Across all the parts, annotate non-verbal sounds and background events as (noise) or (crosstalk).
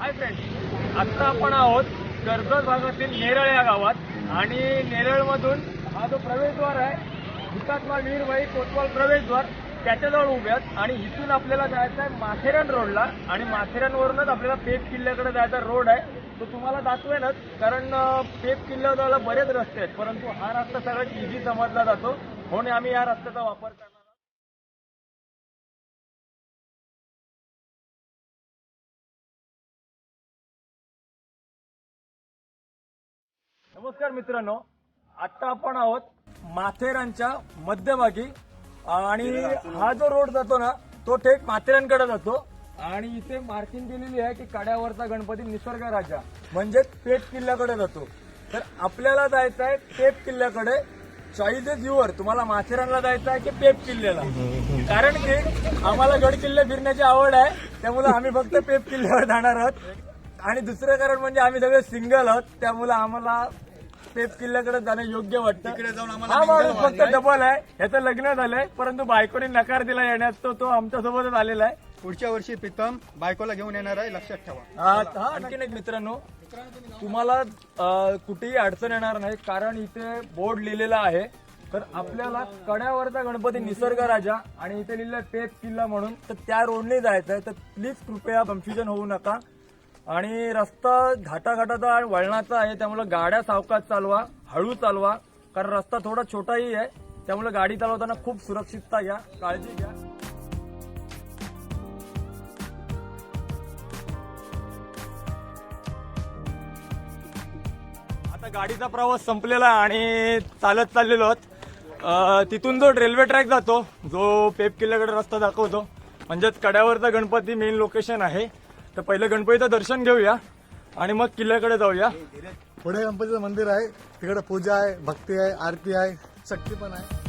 Hi friends आत्ता आपण आहोत कर्जत भागातील नेरळ या गावात. आणि नेरळमधून हा जो प्रवेशद्वार आहे हुतात्मा वीरभाई कोतवाल प्रवेशद्वार त्याच्याजवळ उभ्यात आहेत. आणि इथून आपल्याला जायचं आहे माथेरान रोडला. आणि माथेरानवरूनच आपल्याला पेप किल्ल्याकडे जायचा रोड आहे. तो तुम्हाला दाखवेनच कारण पेप किल्ल्यावर बरेच रस्ते आहेत. परंतु हा रस्ता सगळ्यात इझी समजला जातो. म्हणून आम्ही या रस्त्याचा वापर करणार नमस्कार मित्रांनो. आता आपण आहोत माथेरानच्या मध्यभागी. आणि हा जो रोड जातो ना तो थेट माथेरानकडे जातो. आणि इथे मार्किंग केलेली आहे की कड्यावरचा गणपती निसर्ग राजा म्हणजे पेट किल्ल्याकडे जातो. तर आपल्याला जायचं आहे पेप किल्ल्याकडे. चॉईस इज युअर तुम्हाला माथेरानला जायचं आहे की पेप किल्ल्याला? कारण की आम्हाला गड किल्ले फिरण्याची आवड आहे. त्यामुळे आम्ही फक्त पेप किल्ल्यावर जाणार आहोत. आणि दुसरं कारण म्हणजे आम्ही सगळे सिंगल आहोत. त्यामुळे आम्हाला पेप किल्ल्याकडे जाणं योग्य वाटतं. हा माणूस फक्त. डबल आहे. याचं लग्न झालंय परंतु बायकोने नकार दिला येण्यात तो तो आमच्यासोबतच आलेला आहे. पुढच्या वर्षी प्रीतम बायकोला घेऊन येणार आहे लक्षात ठेवा. हा आणखीन एक मित्रांनो तुम्हाला कुठेही अडचण येणार नाही कारण इथे बोर्ड लिहिलेला आहे. तर आपल्याला कड्यावरचा गणपती निसर्ग राजा आणि इथे लिहिलं पेप किल्ला म्हणून. तर त्या रोडने जायचं आहे तर प्लीज कृपया कन्फ्युजन होऊ नका. आणि रस्ता घाटाघाटाचा आणि वळणाचा आहे त्यामुळे गाड्या सावकाश चालवा हळू चालवा कारण रस्ता थोडा छोटाही आहे त्यामुळे गाडी चालवताना खूप सुरक्षितता घ्या काळजी घ्या. आता गाडीचा प्रवास संपलेला आणि चालत चाललेलो आहोत. तिथून जो रेल्वे ट्रॅक जातो जो पेप किल्ल्याकडे रस्ता दाखवतो म्हणजेच कड्यावरचा गणपती मेन लोकेशन आहे. तर पहिलं गणपतीचं दर्शन घेऊया आणि मग किल्ल्याकडे जाऊया. पुढे गणपतीचं मंदिर आहे तिकडे पूजा आहे भक्ती आहे आरती आहे शक्ती पण आहे.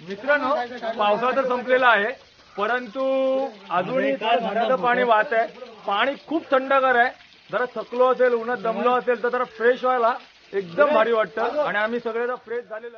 मित्रांनो पावसा तर संपलेला आहे परंतु अजूनही झऱ्याचं पाणी वाहत आहे पाणी खूप थंडगार आहे. जरा थकलो असेल उन्हात दमलो असेल तर जरा फ्रेश व्हायला एकदम भारी वाटतं. आणि आम्ही सगळे जर फ्रेश झालेलो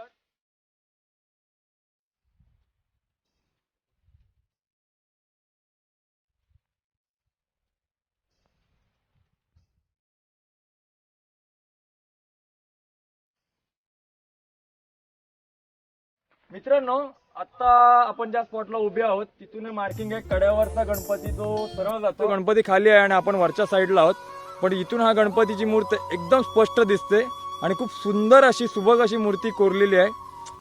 मित्रांनो आता आपण ज्या स्पॉटला उभे आहोत तिथून मार्किंग आहे कड्यावरचा गणपती जो सरळ जातो. गणपती खाली आहे आणि आपण वरच्या साईडला आहोत. पण इथून हा गणपतीची मूर्ती एकदम स्पष्ट दिसते आणि खूप सुंदर अशी सुबक अशी मूर्ती कोरलेली आहे.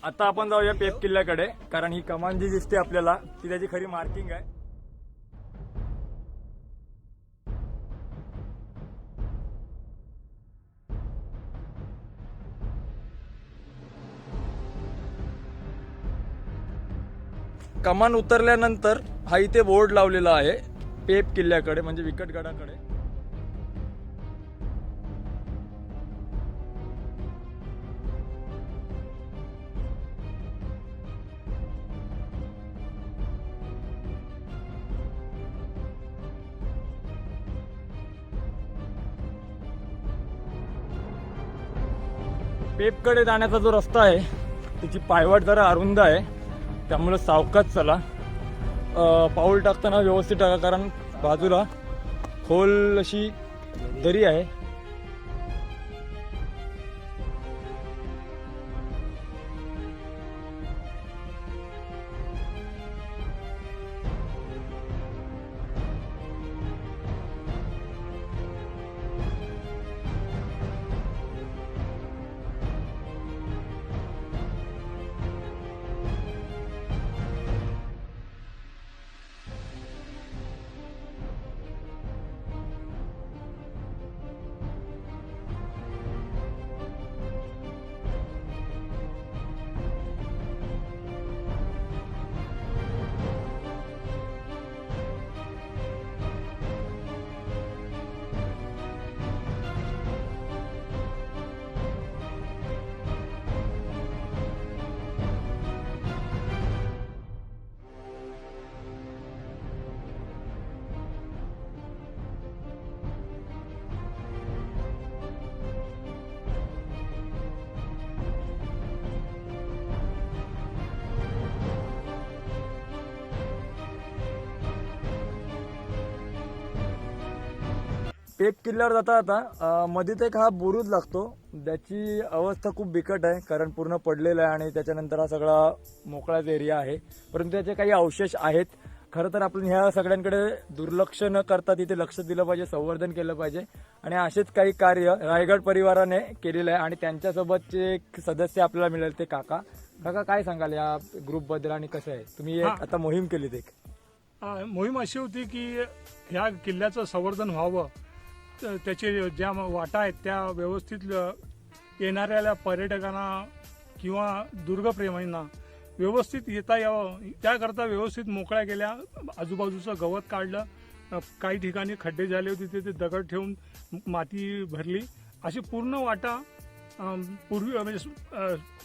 आता आपण जाऊया पेप किल्ल्याकडे कारण ही कमान जी दिसते आपल्याला. ती त्याची खरी मार्किंग आहे. कमान उतरल्यानंतर हा इथे बोर्ड लावलेला आहे पेप किल्ल्याकडे म्हणजे विकटगडाकडे पेपकडे जाण्याचा जो रस्ता आहे त्याची पायवाट जरा अरुंद आहे. त्यामुळं सावकाश चला. पाऊल टाकताना व्यवस्थित टाका कारण बाजूला खोल अशी दरी आहे. पेप किल्ल्यावर जाता जाता अं, मध्येच एक हा बुरुज लागतो. त्याची अवस्था खूप बिकट आहे कारण पूर्ण पडलेला आहे आणि त्याच्यानंतर हा सगळा मोकळाच एरिया आहे. परंतु त्याचे काही अवशेष आहेत. खरं तर आपण ह्या सगळ्यांकडे दुर्लक्ष न करता तिथे लक्ष दिलं पाहिजे संवर्धन केलं पाहिजे. आणि असेच काही कार्य रायगड परिवाराने केलेलं आहे आणि त्यांच्यासोबतचे एक सदस्य आपल्याला मिळेल ते काका. काका काय सांगाल या ग्रुपबद्दल आणि कसं आहे? तुम्ही एक. आता मोहीम केलीत एक. अ, मोहीम अशी होती की ह्या किल्ल्याचं संवर्धन व्हावं. त- त्याचे ज्या वाटा आहेत त्या व्यवस्थित येणाऱ्याला येणाऱ्या पर्यटकांना किंवा दुर्गप्रेमींना व्यवस्थित येता यावं. त्याकरता व्यवस्थित मोकळ्या गेल्या आजूबाजूचं गवत काढलं काही ठिकाणी खड्डे झाले होते तिथे दगड ठेवून माती भरली. अशी पूर्ण वाटा पूर्वी म्हणजे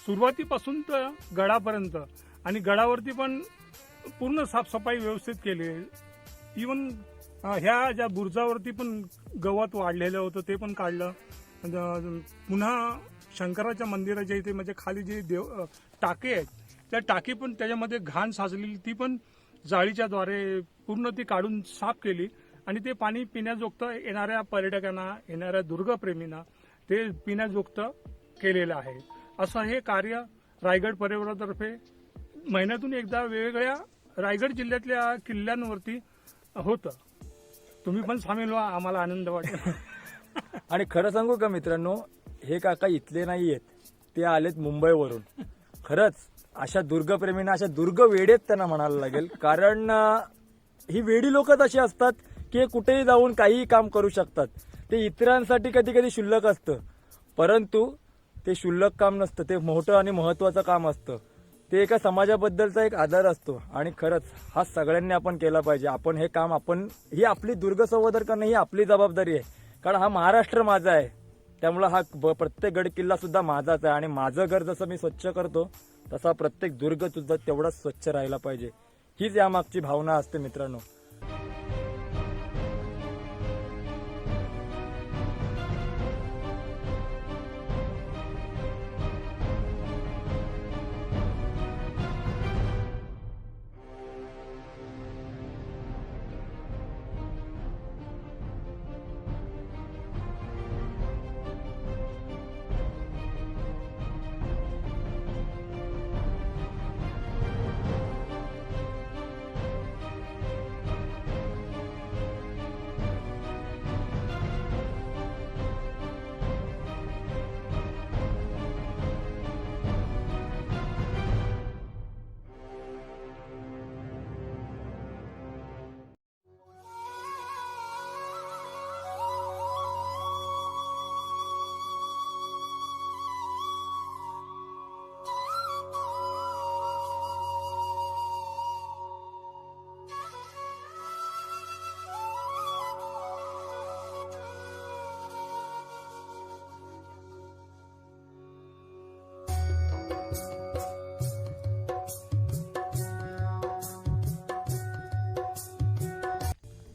सुरुवातीपासून तर गडापर्यंत आणि गडावरती पण पूर्ण साफसफाई व्यवस्थित केली. इवन ह्या ज्या बुरजावरती पण गवत वाढलेलं होतं ते पण काढलं. पुन्हा शंकराच्या मंदिराच्या इथे म्हणजे खाली जे देव टाके आहेत त्या टाकी पण त्याच्यामध्ये घाण साचलेली ती पण जाळीच्या द्वारे पूर्ण ती काढून साफ केली. आणि ते पाणी पिण्याजोगतं येणाऱ्या पर्यटकांना येणाऱ्या दुर्गप्रेमींना ते पिण्याजोगतं केलेलं आहे. असं हे कार्य रायगड परिवारातर्फे महिन्यातून एकदा वेगवेगळ्या रायगड जिल्ह्यातल्या किल्ल्यांवरती होतं. तुम्ही पण सामील व्हा आम्हाला आनंद वाटेल. (laughs) आणि खरं सांगू का मित्रांनो हे काका इथले नाही आहेत ते आलेत मुंबईवरून. खरंच अशा दुर्गप्रेमींना अशा दुर्ग वेडेत त्यांना म्हणायला लागेल. कारण ही वेडी लोकच अशी असतात की कुठेही जाऊन काहीही काम करू शकतात. ते इतरांसाठी कधी कधी शुल्लक असतं. परंतु ते शुल्लक काम नसतं. ते मोठं आणि महत्वाचं काम असतं. ते एका समाजाबद्दलचा एक आधार असतो. आणि खरंच हा सगळ्यांनी आपण केला पाहिजे. आपण हे काम आपण ही आपली दुर्ग संवर्धन करणं ही आपली जबाबदारी आहे. कारण हा महाराष्ट्र माझा आहे. त्यामुळे हा ब- प्रत्येक गड किल्ला सुद्धा माझाच आहे. आणि माझं घर जसं मी स्वच्छ करतो तसा प्रत्येक दुर्ग सुद्धा तेवढाच स्वच्छ राहिला पाहिजे. हीच यामागची भावना असते मित्रांनो.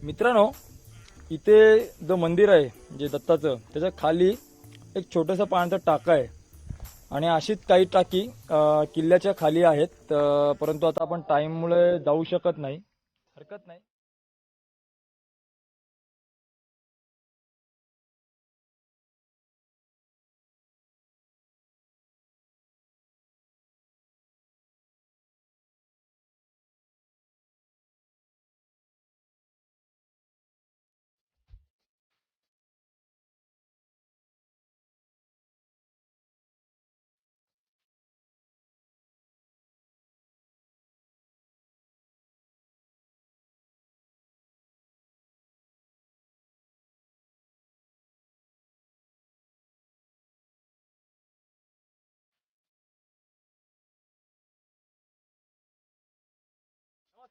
मित्रांनो इथे जो मंदिर आहे जे दत्ताचं त्याच्याखाली एक छोटंसं पाण्याचं टाका आहे. आणि अशीच काही टाकी किल्ल्याच्या खाली आहेत. परंतु आता आपण टाईममुळे जाऊ शकत नाही. हरकत नाही.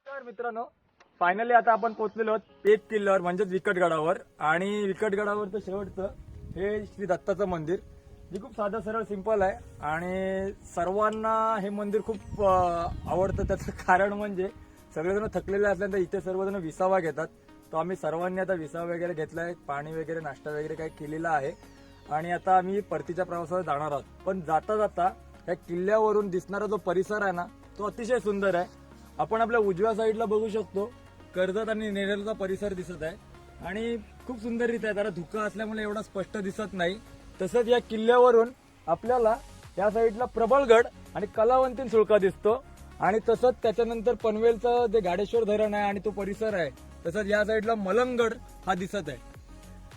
तर मित्रांनो. फायनली आता आपण पोहोचलेलो आहोत पेप किल्ल्यावर म्हणजेच विकटगडावर आणि विकटगडावरचं शेवटचं हे श्री दत्ताचं मंदिर. जे खूप साधं सरळ सिंपल आहे. आणि सर्वांना हे मंदिर खूप आवडतं. त्याचं कारण म्हणजे सगळेजण थकलेले असल्यानंतर इथे सर्वजण विसावा घेतात. तो आम्ही सर्वांनी आता विसावा वगैरे घेतलाय पाणी वगैरे नाश्ता वगैरे काही केलेला आहे. आणि आता आम्ही परतीच्या प्रवासावर जाणार आहोत. पण जाता जाता या किल्ल्यावरून दिसणारा जो परिसर आहे ना तो अतिशय सुंदर आहे. आपण आपल्या उजव्या साईडला बघू शकतो. कर्जत आणि नेरलचा परिसर दिसत आहे. आणि खूप सुंदररीत्या आहे. जरा धुका असल्यामुळे एवढा स्पष्ट दिसत नाही. तसंच या किल्ल्यावरून आपल्याला या साईडला प्रबळगड आणि कलावंतीन सुळका दिसतो. आणि तसंच त्याच्यानंतर पनवेलचं जे गाडेश्वर धरण आहे आणि तो परिसर आहे तसंच या साईडला मलंगड हा दिसत आहे.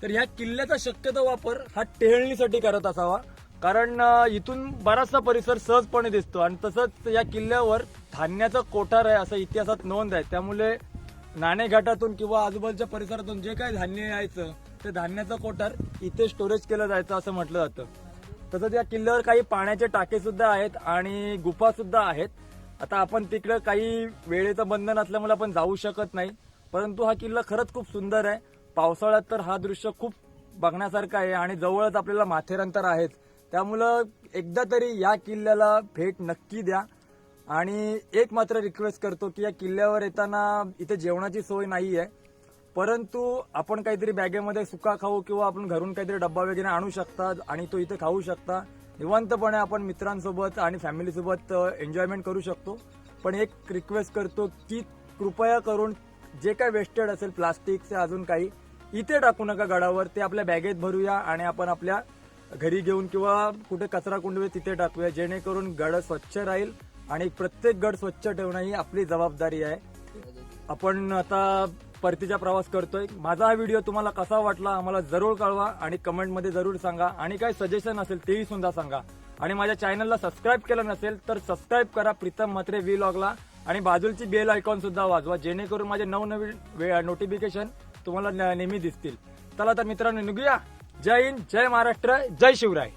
तर ह्या किल्ल्याचा शक्यतो वापर हा टेहळणीसाठी करत असावा. कारण इथून बराचसा परिसर सहजपणे दिसतो. आणि तसंच या किल्ल्यावर धान्याचं कोठार आहे असं इतिहासात नोंद आहे. त्यामुळे नाणेघाटातून किंवा आजूबाजूच्या परिसरातून जे काही धान्य यायचं ते धान्याचं कोठार इथे स्टोरेज केलं जायचं असं म्हटलं जातं. तसंच या किल्ल्यावर काही पाण्याचे टाके सुद्धा आहेत आणि गुफा सुद्धा आहेत. आता आपण तिकडं काही वेळेचं बंधन असल्यामुळे आपण जाऊ शकत नाही. परंतु हा किल्ला खरंच खूप सुंदर आहे. पावसाळ्यात तर हा दृश्य खूप बघण्यासारखा आहे आणि जवळच आपल्याला माथेरंतर आहेच. त्यामुळं एकदा तरी या किल्ल्याला भेट नक्की द्या. आणि एक मात्र रिक्वेस्ट करतो की या किल्ल्यावर येताना इथे जेवणाची सोय नाही आहे परंतु आपण काहीतरी बॅगेमध्ये सुका खाऊ किंवा आपण घरून काहीतरी डब्बा वगैरे आणू शकता आणि तो इथे खाऊ शकता. निवांतपणे आपण मित्रांसोबत आणि फॅमिलीसोबत एन्जॉयमेंट करू शकतो. पण एक रिक्वेस्ट करतो की कृपया करून जे काय वेस्टेड असेल प्लास्टिकचे अजून काही इथे टाकू नका गडावर. ते आपल्या बॅगेत भरूया आणि आपण आपल्या घरी घेऊन किंवा कुठे कचरा कुंडवे तिथे टाकूया. जेणेकरून गड स्वच्छ राहील आणि प्रत्येक गड स्वच्छ ठेवणं ही आपली जबाबदारी आहे. आपण आता परतीचा प्रवास करतोय. माझा हा व्हिडिओ तुम्हाला कसा वाटला आम्हाला जरूर कळवा आणि कमेंटमध्ये जरूर सांगा. आणि काही सजेशन असेल तेही सुद्धा सांगा. आणि माझ्या चॅनलला सबस्क्राईब केलं नसेल तर सबस्क्राईब करा. प्रीतम म्हात्रे व्हिलॉगला आणि बाजूची बेल आयकॉन सुद्धा वाजवा. जेणेकरून माझे नवनवीन नोटिफिकेशन तुम्हाला नेहमी दिसतील. चला तर मित्रांनो निघूया. जय हिंद जय महाराष्ट्र जय शिवराय.